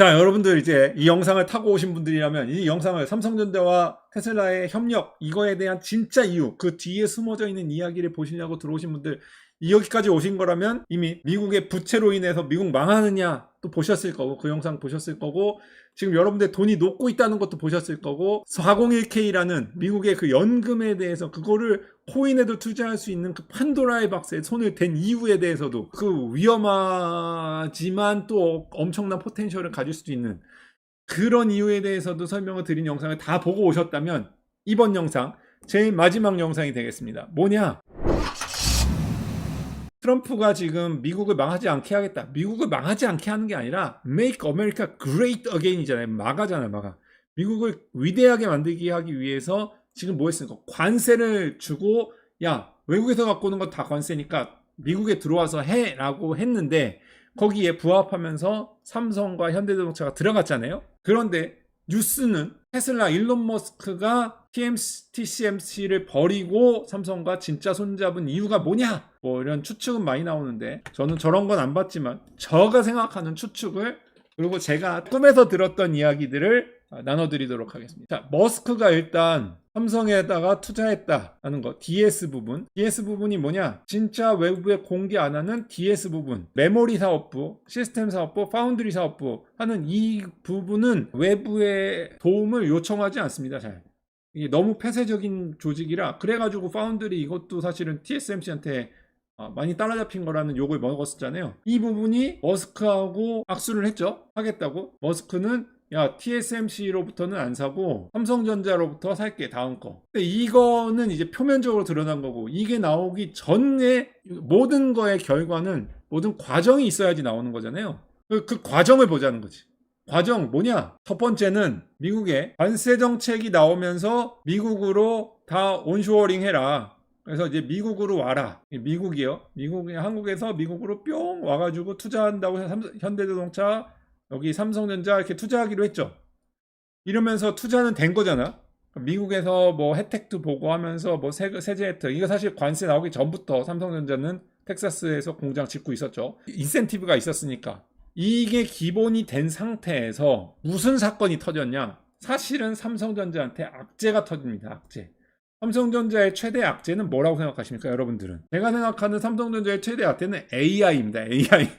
자, 여러분들 이제 이 영상을 타고 오신 분들이라면 이 영상을 삼성전자와 테슬라의 협력 이거에 대한 진짜 이유, 그 뒤에 숨어져 있는 이야기를 보시려고 들어오신 분들 여기까지 오신 거라면 이미 미국의 부채로 인해서 미국 망하느냐 또 보셨을 거고 그 영상 보셨을 거고 지금 여러분들 돈이 녹고 있다는 것도 보셨을 거고 401k라는 미국의 그 연금에 대해서 그거를 코인에도 투자할 수 있는 그 판도라의 박스에 손을 댄 이유에 대해서도 그 위험하지만 또 엄청난 포텐셜을 가질 수도 있는 그런 이유에 대해서도 설명을 드린 영상을 다 보고 오셨다면 이번 영상 제일 마지막 영상이 되겠습니다. 뭐냐? 트럼프가 지금 미국을 망하지 않게 하겠다. 미국을 망하지 않게 하는 게 아니라 Make America Great Again이잖아요. 마가잖아요, 마가. 미국을 위대하게 만들기 하기 위해서 지금 뭐 했습니까? 관세를 주고 야 외국에서 갖고 오는 건 다 관세니까 미국에 들어와서 해라고 했는데 거기에 부합하면서 삼성과 현대자동차가 들어갔잖아요. 그런데 뉴스는 테슬라 일론 머스크가 TCMC를 버리고 삼성과 진짜 손잡은 이유가 뭐냐? 뭐 이런 추측은 많이 나오는데 저는 저런 건 안 봤지만 저가 생각하는 추측을 그리고 제가 꿈에서 들었던 이야기들을 나눠드리도록 하겠습니다. 자, 머스크가 일단 삼성에다가 투자했다라는 거 DS 부분. DS 부분이 뭐냐? 진짜 외부에 공개 안 하는 DS 부분. 메모리 사업부 시스템 사업부 파운드리 사업부 하는 이 부분은 외부의 도움을 요청하지 않습니다 잘. 이게 너무 폐쇄적인 조직이라 그래가지고 파운드리 이것도 사실은 TSMC한테 많이 따라잡힌 거라는 욕을 먹었었잖아요. 이 부분이 머스크하고 악수를 했죠. 하겠다고. 머스크는 야 TSMC로부터는 안 사고 삼성전자로부터 살게 다음 거. 근데 이거는 이제 표면적으로 드러난 거고 이게 나오기 전에 모든 거의 결과는 모든 과정이 있어야지 나오는 거잖아요. 그, 그 과정을 보자는 거지. 과정 뭐냐? 첫 번째는 미국의 관세 정책이 나오면서 미국으로 다 온쇼어링 해라. 그래서 이제 미국으로 와라. 미국이요. 미국이 한국에서 미국으로 뿅 와가지고 투자한다고 해서 현대자동차 여기 삼성전자 이렇게 투자하기로 했죠. 이러면서 투자는 된 거잖아. 미국에서 뭐 혜택도 보고 하면서 뭐 세, 세제 혜택 이거 사실 관세 나오기 전부터 삼성전자는 텍사스에서 공장 짓고 있었죠. 인센티브가 있었으니까 이게 기본이 된 상태에서 무슨 사건이 터졌냐? 사실은 삼성전자한테 악재가 터집니다. 악재. 삼성전자의 최대 악재는 뭐라고 생각하십니까, 여러분들은? 제가 생각하는 삼성전자의 최대 악재는 AI입니다. AI.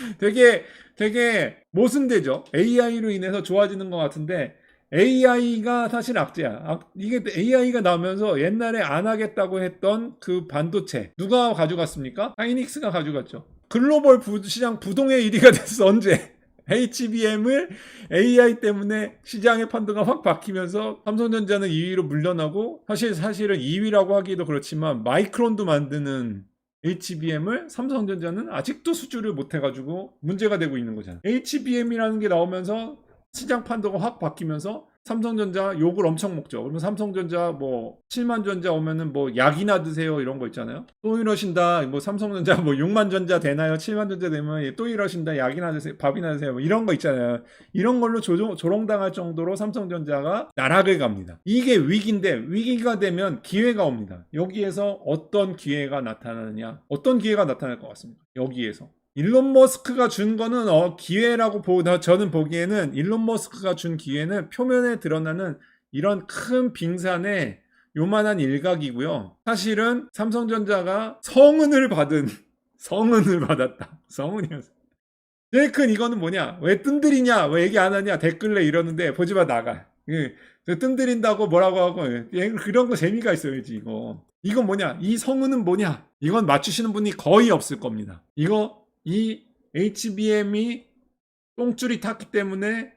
되게 되게 모순되죠. AI로 인해서 좋아지는 것 같은데 AI가 사실 악재야. 이게 AI가 나오면서 옛날에 안 하겠다고 했던 그 반도체 누가 가져갔습니까? 하이닉스가 가져갔죠. 글로벌 부, 시장 부동의 1위가 됐어 언제? HBM을 AI 때문에 시장의 판도가 확 바뀌면서 삼성전자는 2위로 물러나고 사실 사실은 2위라고 하기도 그렇지만 마이크론도 만드는 HBM을 삼성전자는 아직도 수주를 못 해가지고 문제가 되고 있는 거잖아. HBM이라는 게 나오면서 시장 판도가 확 바뀌면서 삼성전자 욕을 엄청 먹죠. 그러면 삼성전자 뭐 7만 전자 오면은 뭐 약이나 드세요 이런 거 있잖아요. 또 이러신다. 뭐 삼성전자 뭐 6만 전자 되나요? 7만 전자 되면 또 이러신다. 약이나 드세요. 밥이나 드세요. 뭐 이런 거 있잖아요. 이런 걸로 조종, 조롱당할 정도로 삼성전자가 나락을 갑니다. 이게 위기인데 위기가 되면 기회가 옵니다. 여기에서 어떤 기회가 나타나느냐? 어떤 기회가 나타날 것 같습니다. 여기에서. 일론 머스크가 준 거는 어, 기회라고 보, 저는 보기에는 일론 머스크가 준 기회는 표면에 드러나는 이런 큰 빙산의 요만한 일각이고요. 사실은 삼성전자가 성은을 받은 성은을 받았다. 성은이었어. 제일 큰 이거는 뭐냐? 왜 뜸들이냐? 왜 얘기 안 하냐? 댓글에 이러는데 보지 마 나가. 예, 뜸들인다고 뭐라고 하고 예, 그런 거 재미가 있어야지 이거. 이건 뭐냐? 이 성은은 뭐냐? 이건 맞추시는 분이 거의 없을 겁니다. 이거 이 HBM이 똥줄이 탔기 때문에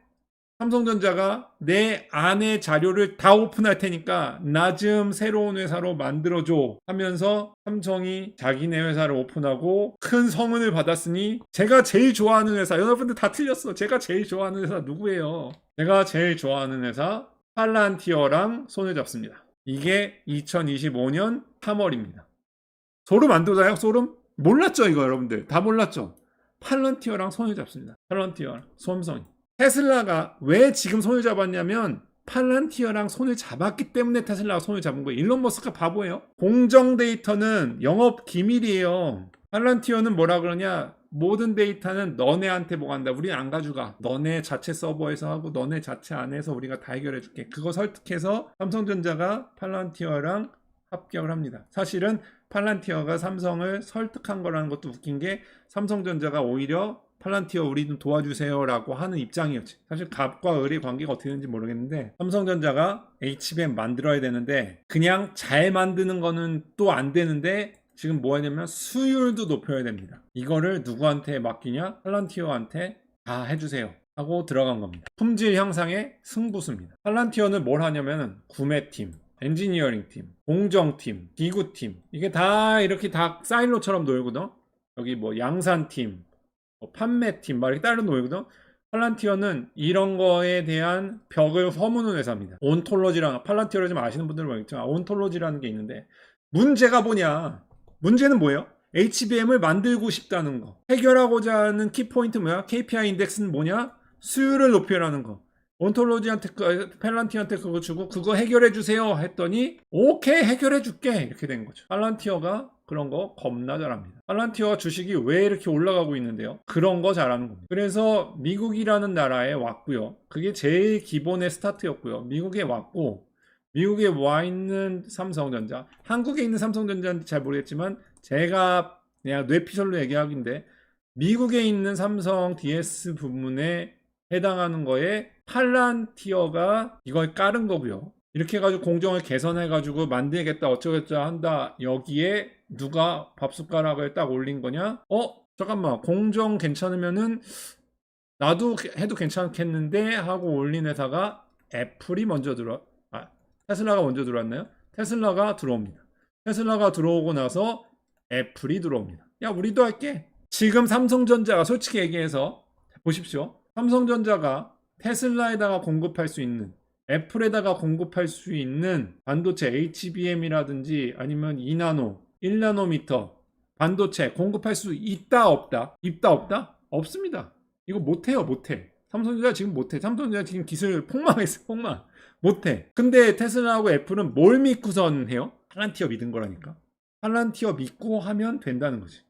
삼성전자가 내 안의 자료를 다 오픈할 테니까 나 좀 새로운 회사로 만들어줘 하면서 삼성이 자기네 회사를 오픈하고 큰 성은을 받았으니 제가 제일 좋아하는 회사 여러분들 다 틀렸어. 제가 제일 좋아하는 회사 누구예요? 제가 제일 좋아하는 회사 팔란티어랑 손을 잡습니다. 이게 2025년 3월입니다. 소름 안 돋아요? 소름? 몰랐죠 이거 여러분들 다 몰랐죠 팔런티어랑 손을 잡습니다 팔런티어랑 솜성이 테슬라가 왜 지금 손을 잡았냐면 팔란티어랑 손을 잡았기 때문에 테슬라가 손을 잡은 거예요 일론 머스크가 바보예요 공정 데이터는 영업 기밀이에요 팔란티어는 뭐라 그러냐 모든 데이터는 너네한테 보관한다. 우리는 안 가져가. 너네 자체 서버에서 하고 너네 자체 안에서 우리가 다 해결해 줄게. 그거 설득해서 삼성전자가 팔란티어랑 합격을 합니다. 사실은 팔란티어가 삼성을 설득한 거라는 것도 웃긴 게 삼성전자가 오히려 팔란티어 우리 좀 도와주세요라고 하는 입장이었지. 사실 갑과 을의 관계가 어떻게 되는지 모르겠는데 삼성전자가 HBM 만들어야 되는데 그냥 잘 만드는 거는 또 안 되는데 지금 뭐 하냐면 수율도 높여야 됩니다. 이거를 누구한테 맡기냐? 팔란티어한테 다 해주세요. 하고 들어간 겁니다. 품질 향상의 승부수입니다. 팔란티어는 뭘 하냐면 구매팀, 엔지니어링 팀, 공정 팀, 기구 팀 이게 다 이렇게 다 사일로처럼 놀거든. 여기 뭐 양산 팀, 뭐 판매 팀 막 이렇게 따로 놀거든. 팔란티어는 이런 거에 대한 벽을 허무는 회사입니다. 온톨로지랑 팔란티어를 좀 아시는 분들은 모르겠지만 온톨로지라는 게 있는데 문제가 뭐냐? 문제는 뭐예요? HBM을 만들고 싶다는 거. 해결하고자 하는 키포인트 뭐야? KPI 인덱스는 뭐냐? 수율을 높여라는 거. 온톨로지한테 그- 팔란티어한테 그거 주고 그거 해결해 주세요 했더니 오케이 해결해 줄게 이렇게 된 거죠. 팔란티어가 그런 거 겁나 잘합니다. 팔란티어가 주식이 왜 이렇게 올라가고 있는데요? 그런 거 잘하는 겁니다. 그래서 미국이라는 나라에 왔고요. 그게 제일 기본의 스타트였고요. 미국에 왔고 미국에 와 있는 삼성전자, 한국에 있는 삼성전자는 잘 모르겠지만 제가 그냥 뇌피셜로 얘기하긴데 미국에 있는 삼성 DS 부문에 해당하는 거에 팔란티어가 이걸 깔은 거고요. 이렇게 해가지고 공정을 개선해가지고 만들겠다 어쩌겠다 한다 여기에 누가 밥숟가락을 딱 올린 거냐? 어 잠깐만 공정 괜찮으면은 나도 해도 괜찮겠는데 하고 올린 회사가 애플이 먼저 들어 아 테슬라가 먼저 들어왔나요? 테슬라가 들어옵니다. 테슬라가 들어오고 나서 애플이 들어옵니다. 야 우리도 할게. 지금 삼성전자가 솔직히 얘기해서 보십시오. 삼성전자가 테슬라에다가 공급할 수 있는 애플에다가 공급할 수 있는 반도체 HBM이라든지 아니면 2나노, 1나노미터 반도체 공급할 수 있다 없다? 있다 없다? 없습니다. 이거 못해요 못해. 삼성전자 지금 못해. 삼성전자 지금 기술 폭망했어 폭망. 못해. 근데 테슬라하고 애플은 뭘 믿고선 해요? 팔란티어 믿은 거라니까. 팔란티어 믿고 하면 된다는 거지.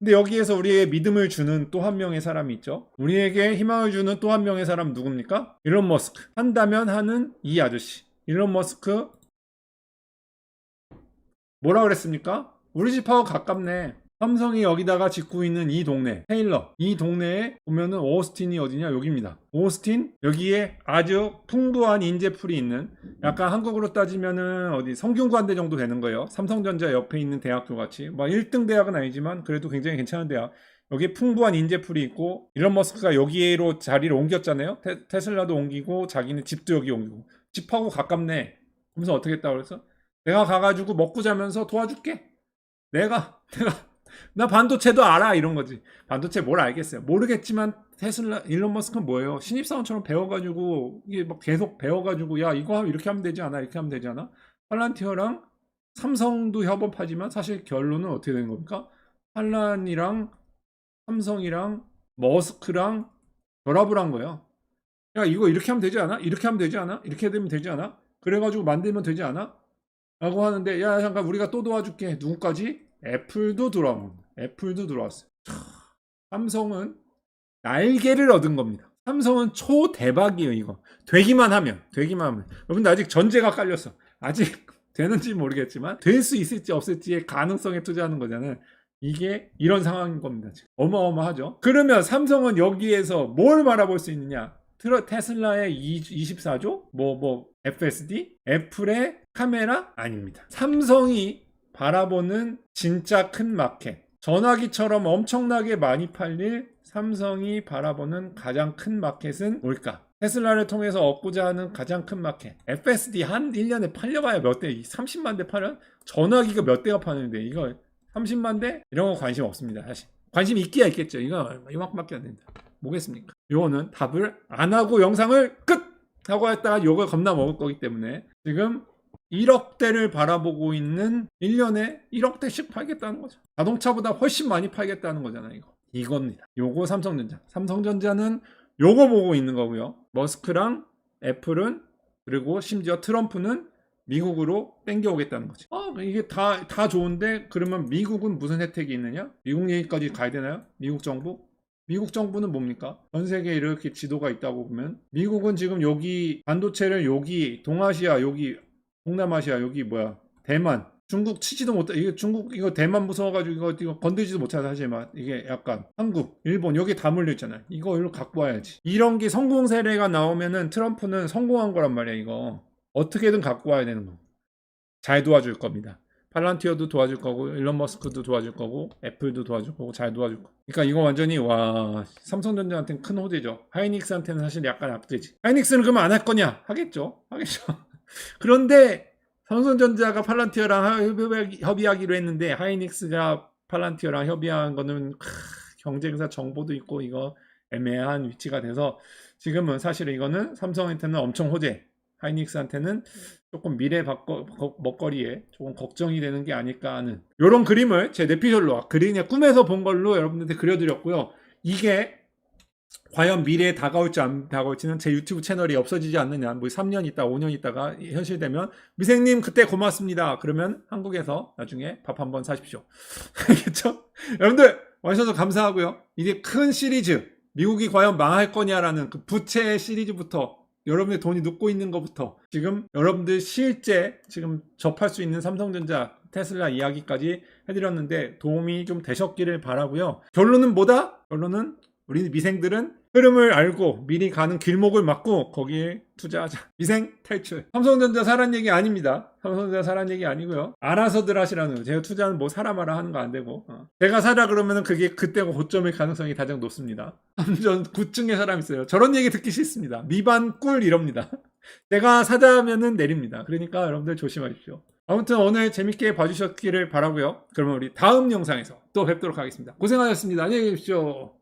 근데 여기에서 우리에게 믿음을 주는 또 한 명의 사람이 있죠. 우리에게 희망을 주는 또 한 명의 사람 누굽니까? 일론 머스크. 한다면 하는 이 아저씨. 일론 머스크 뭐라 그랬습니까? 우리 집하고 가깝네. 삼성이 여기다가 짓고 있는 이 동네, 테일러. 이 동네에 보면은 오스틴이 어디냐? 여기입니다. 오스틴? 여기에 아주 풍부한 인재풀이 있는 약간 한국으로 따지면은 어디 성균관대 정도 되는 거예요. 삼성전자 옆에 있는 대학교 같이. 뭐 1등 대학은 아니지만 그래도 굉장히 괜찮은 대학. 여기에 풍부한 인재풀이 있고 일론 머스크가 여기로 자리를 옮겼잖아요. 테, 슬라도 옮기고 자기는 집도 여기 옮기고 집하고 가깝네. 그러면서 어떻게 했다고 그래서 내가 가가지고 먹고 자면서 도와줄게. 내가 내가 나 반도체도 알아 이런 거지. 반도체 뭘 알겠어요. 모르겠지만 테슬라 일론 머스크는 뭐예요? 신입사원처럼 배워가지고 이게 막 계속 배워가지고 야 이거 이렇게 하면 되지 않아? 이렇게 하면 되지 않아? 팔란티어랑 삼성도 협업하지만 사실 결론은 어떻게 되는 겁니까? 팔란이랑 삼성이랑 머스크랑 결합을 한 거예요. 야 이거 이렇게 하면 되지 않아? 이렇게 하면 되지 않아? 이렇게 되면 되지 않아? 그래가지고 만들면 되지 않아? 라고 하는데 야 잠깐 우리가 또 도와줄게 누구까지? 애플도 들어온 겁니다. 애플도 들어왔어요. 차, 삼성은 날개를 얻은 겁니다. 삼성은 초 대박이에요 이거. 되기만 하면 되기만 하면. 여러분들 아직 전제가 깔렸어. 아직 되는지 모르겠지만 될 수 있을지 없을지의 가능성에 투자하는 거잖아요. 이게 이런 상황인 겁니다 지금. 어마어마하죠? 그러면 삼성은 여기에서 뭘 말아볼 수 있느냐? 트러, 테슬라의 24조? 뭐 뭐 FSD 애플의 카메라? 아닙니다. 삼성이 바라보는 진짜 큰 마켓. 전화기처럼 엄청나게 많이 팔릴 삼성이 바라보는 가장 큰 마켓은 뭘까? 테슬라를 통해서 얻고자 하는 가장 큰 마켓. FSD 한 1년에 팔려봐야 몇 대, 30만 대 팔은 전화기가 몇 대가 파는데 이거 30만 대? 이런 거 관심 없습니다, 사실. 관심 있기야 있겠죠. 이거 이만큼밖에 안 된다. 뭐겠습니까? 요거는 답을 안 하고 영상을 끝! 하고 했다가 욕을 겁나 먹을 거기 때문에 지금 1억 대를 바라보고 있는 1년에 1억 대씩 팔겠다는 거죠. 자동차보다 훨씬 많이 팔겠다는 거잖아요, 이거. 이겁니다. 요거 삼성전자. 삼성전자는 요거 보고 있는 거고요. 머스크랑 애플은 그리고 심지어 트럼프는 미국으로 땡겨오겠다는 거지. 아, 이게 다, 다 좋은데, 그러면 미국은 무슨 혜택이 있느냐? 미국 얘기까지 가야 되나요? 미국 정부? 미국 정부는 뭡니까? 전 세계에 이렇게 지도가 있다고 보면, 미국은 지금 여기 반도체를 여기, 동아시아, 여기, 동남아시아, 여기 뭐야, 대만, 중국 치지도 못해. 이게 중국, 이거 대만 무서워가지고 이거, 이거 건들지도 못하다, 막. 이게 약간 한국, 일본, 여기 다 물려 있잖아요. 이거 일로 갖고 와야지. 이런 게 성공 사례가 나오면은 트럼프는 성공한 거란 말이야, 이거. 어떻게든 갖고 와야 되는 거. 잘 도와줄 겁니다. 팔란티어도 도와줄 거고, 일론 머스크도 도와줄 거고, 애플도 도와줄 거고, 잘 도와줄 거. 그러니까 이거 완전히 와 삼성전자한테는 큰 호재죠. 하이닉스한테는 사실 약간 악재지. 하이닉스는 그러면 안 할 거냐? 하겠죠. 하겠죠. 그런데 삼성전자가 팔란티어랑 협의- 협의하기로 했는데 하이닉스가 팔란티어랑 협의한 거는 크, 경쟁사 정보도 있고 이거 애매한 위치가 돼서 지금은 사실 이거는 삼성한테는 엄청 호재, 하이닉스한테는 조금 미래 바꿔, 거- 먹거리에 조금 걱정이 되는 게 아닐까 하는 이런 그림을 제 뇌피셜로 그리냐 꿈에서 본 걸로 여러분들한테 그려드렸고요. 이게 과연 미래에 다가올지 안 다가올지는 제 유튜브 채널이 없어지지 않느냐. 뭐 3년 있다, 5년 있다가 현실되면 미생님 그때 고맙습니다. 그러면 한국에서 나중에 밥 한번 사십시오. 알겠죠? 여러분들 와주셔서 감사하고요. 이게 큰 시리즈 미국이 과연 망할 거냐라는 그 부채 시리즈부터 여러분의 돈이 눕고 있는 것부터 지금 여러분들 실제 지금 접할 수 있는 삼성전자 테슬라 이야기까지 해드렸는데 도움이 좀 되셨기를 바라고요. 결론은 뭐다? 결론은 우리 미생들은 흐름을 알고 미리 가는 길목을 막고 거기에 투자하자. 미생 탈출. 삼성전자 사란 얘기 아닙니다. 삼성전자 사란 얘기 아니고요. 알아서들 하시라는 거예요. 제가 투자는 뭐 사람하라 하는 거 안 되고. 어. 제가 사라 그러면은 그게 그때가 고점일 가능성이 가장 높습니다. 전 9층에 사람 있어요. 저런 얘기 듣기 싫습니다. 미반 꿀 이럽니다. 제가 사자 하면은 내립니다. 그러니까 여러분들 조심하십시오. 아무튼 오늘 재밌게 봐주셨기를 바라고요. 그러면 우리 다음 영상에서 또 뵙도록 하겠습니다. 고생하셨습니다. 안녕히 계십시오.